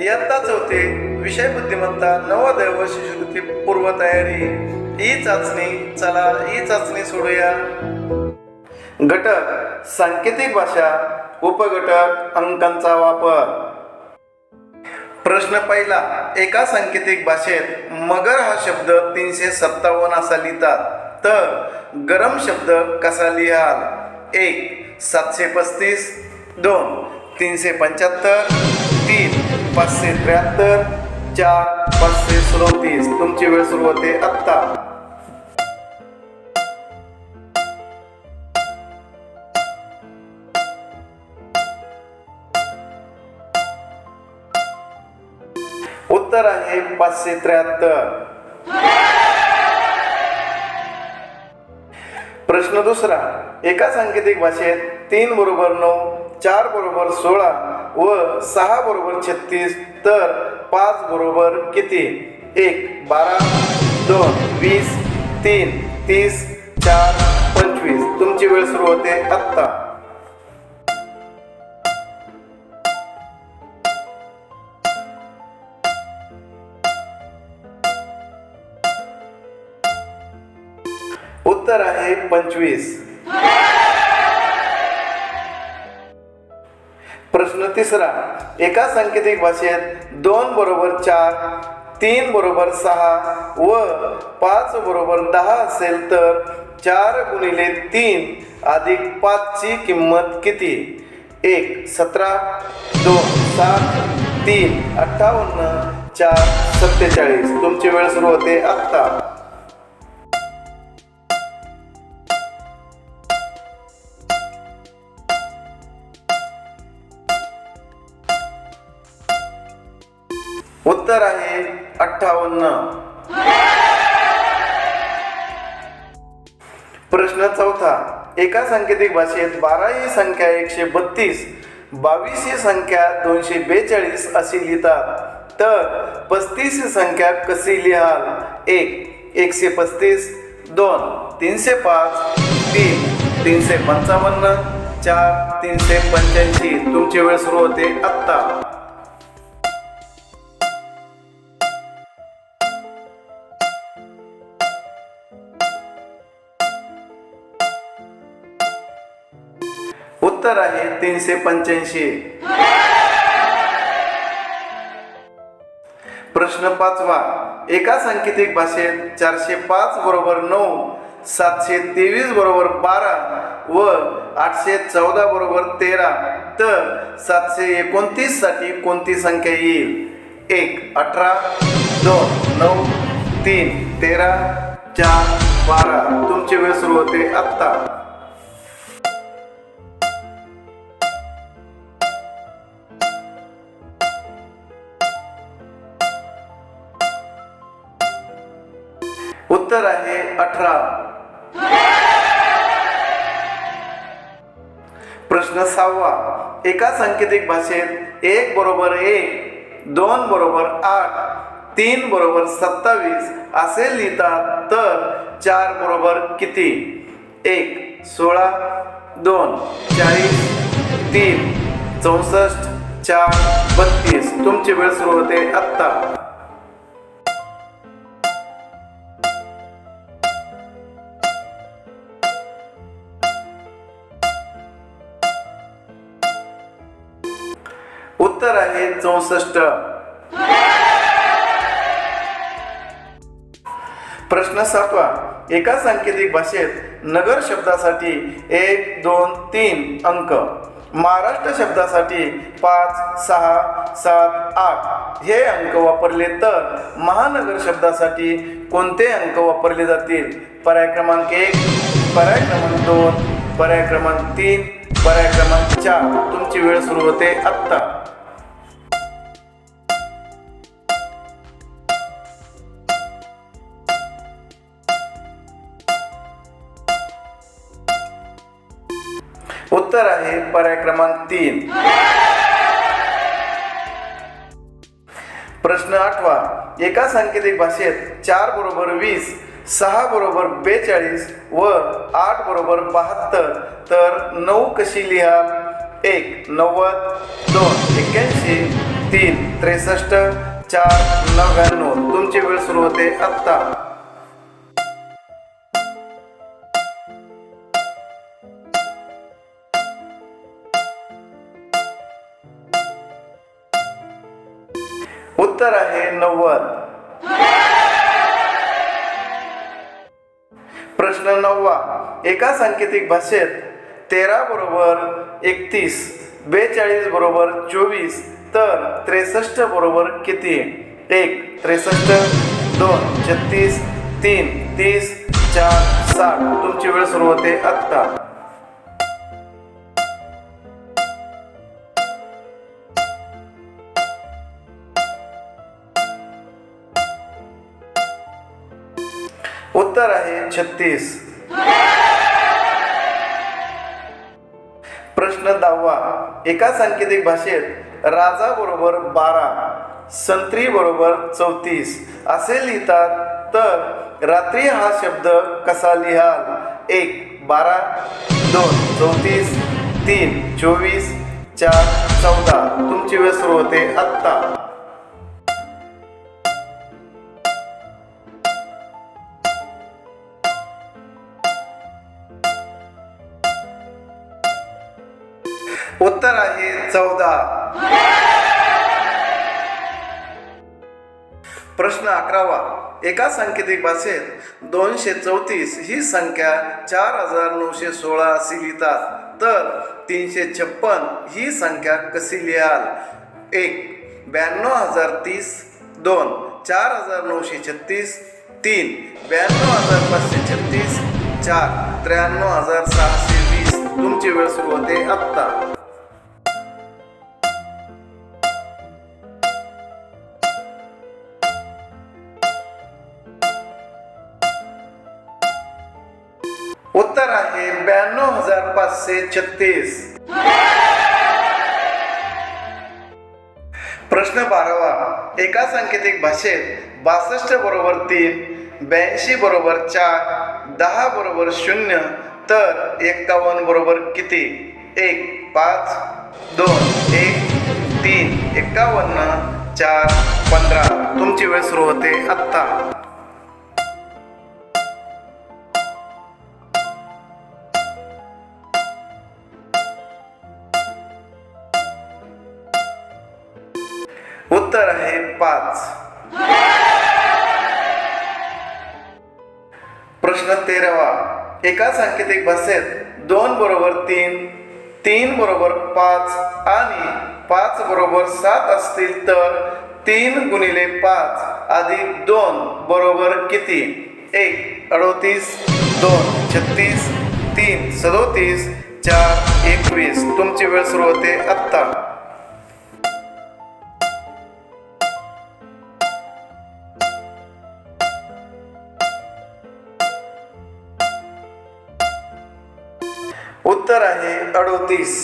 इयत्ता चौथे विषय बुद्धिमत्ता नवोदय व शिष्यवृत्ती पूर्व तयारी ही चाचणी चला ही चाचणी सोडूया. घटक सांकेतिक भाषा उपघटक अंकांचा वापर. प्रश्न पहिला एका सांकेतिक भाषेत मगर हा शब्द तीनशे सत्तावन्न असा लिहितात. तर गरम शब्द कसा लिहाल? एक सातशे पस्तीस. दोन तीनशे पंच्याहत्तर. तीन पाचशे त्र्याहत्तर चार पाचशे सदोतीस. तुमची वेळ सुरू होते आत्ता. उत्तर आहे पाचशे त्र्याहत्तर. प्रश्न दुसरा. एका सांकेतिक भाषेत तीन बरोबर नऊ चार बरोबर सोळा. व सहा बरोबर छत्तीस तर पाच बरोबर किती? एक बारा दोन वीस तीन तीस चार पंचवीस. तुमची वेळ सुरू होते आत्ता. उत्तर आहे पंचवीस. प्रश्न तिसरा एका सांकेतिक भाषेत दोन बरोबर चार तीन बरोबर सहा व पाच बरोबर दहा असेल तर चार गुणिले तीन अधिक पाचची किंमत किती? एक सतरा दोन सात तीन अठ्ठावन्न चार सत्तेचाळीस. तुमची वेळ सुरू होते आत्ता. उत्तर आहे अठ्ठावन्न. प्रश्न चौथा. एका सांकेतिक भाषेत बारा ही संख्या एकशे बत्तीस बावीस ही संख्या दोनशे बेचाळीस अशी लिहितात. तर पस्तीस ही संख्या कशी लिहाल? एक एकशे पस्तीस दोन तीनशे पाच तीन तीनशे पंचावन्न चार तीनशे पंच्याऐंशी. तुमची वेळ सुरू होते आत्ता. उत्तर आहे तीनशे पंच्याऐंशी. प्रश्न पाचवा. एका सांकेतिक भाषेत चारशे पाच बरोबर नऊ सातशे तेवीस बरोबर बारा व आठशे चौदा बरोबर तेरा तर सातशे एकोणतीससाठी कोणती संख्या येईल? एक अठरा दोन नऊ तीन तेरा चार बारा. तुमची वेळ सुरू होते आत्ता. उत्तर आहे अठरा. प्रश्न सहावा. एका सांकेतिक भाषेत एक बरोबर एक दोन बरोबर आठ तीन बरोबर सत्तावीस असे लिहितात तर चार बरोबर किती? एक सोळा दोन चाळीस तीन चौसष्ट चार बत्तीस. तुमची वेळ सुरू होते आत्ता. उत्तर आहे चौसष्ट. प्रश्न सातवा. एका सांकेतिक भाषेत नगर शब्दासाठी एक दोन तीन अंक. महाराष्ट्र शब्दासाठी पाच सहा सात आठ. हे अंक वापरले तर महानगर शब्दासाठी कोणते अंक वापरले जातील? पर्याय क्रमांक एक पर्याय क्रमांक दोन पर्याय क्रमांक तीन पर्याय क्रमांक चार. तुमची वेळ सुरू होते आत्ता. उत्तर आहे पर्याय क्रमांक तीन. प्रश्न आठवा. एका सांकेतिक भाषेत चार बरोबर वीस सहा बरोबर बेचाळीस व आठ बरोबर बहात्तर तर नऊ कशी लिहा? एक नव्वद दोन एक्क्याऐंशी तीन त्रेसष्ट चार नव्याण्णव. तुमची वेळ सुरू होते आत्ता. उत्तर आहे नव्वद. प्रश्न नववा. एका सांकेतिक भाषेत तेरा बरोबर एकतीस बेचाळीस बरोबर चोवीस तर त्रेसष्ट बरोबर किती? एक त्रेसष्ट दोन छत्तीस तीन तीस चार साठ. तुमची वेळ सुरू होते आत्ता. उत्तर आहे छत्तीस. प्रश्न दहावा. एका सांकेतिक भाषेत राजा बरोबर बारा संत्री बरोबर चौतीस. असे लिहितात तर रात्री हा शब्द कसा लिहाल? एक बारा दोन चौतीस तीन चोवीस चार चौदा. तुमची वेळ सुरू होते आत्ता. उत्तर आहे चौदा. प्रश्न अकरावा. एका सांकेतिक भाषेत दोनशे चौतीस ही संख्या चार हजार नऊशे सोळा अशी लिहितात. तर तीनशे छप्पन ही संख्या कशी लिहाल? एक ब्याण्णव हजार तीस दोन चार हजार नऊशे छत्तीस तीन ब्याण्णव हजार पाचशे छत्तीस चार त्र्याण्णव हजार सहाशे वीस वेळ सुरू होते आत्ता. उत्तर आहे ब्याण्णव हजार पाचशे छत्तीस. प्रश्न बारावा. एका सांकेतिक भाषेत बासष्ट बरोबर तीन ब्याऐंशी बरोबर चार दहा बरोबर शून्य तर एक्कावन्न बरोबर किती? एक पाच दोन एक तीन एक्कावन्न चार पंधरा. तुमची वेळ सुरू होते आत्ता. उत्तर आहे पाच. प्रश्न तेरावा. एका सांकेतिक भाषेत दोन बरोबर तीन तीन बरोबर पाच आणि पाच बरोबर सात असतील तर तीन गुणिले पाच अधिक दोन बरोबर किती? एक अडोतीस दोन छत्तीस तीन सदोतीस चार एकवीस. तुमची वेळ सुरू होते आत्ता. उत्तर आहे अडोतीस.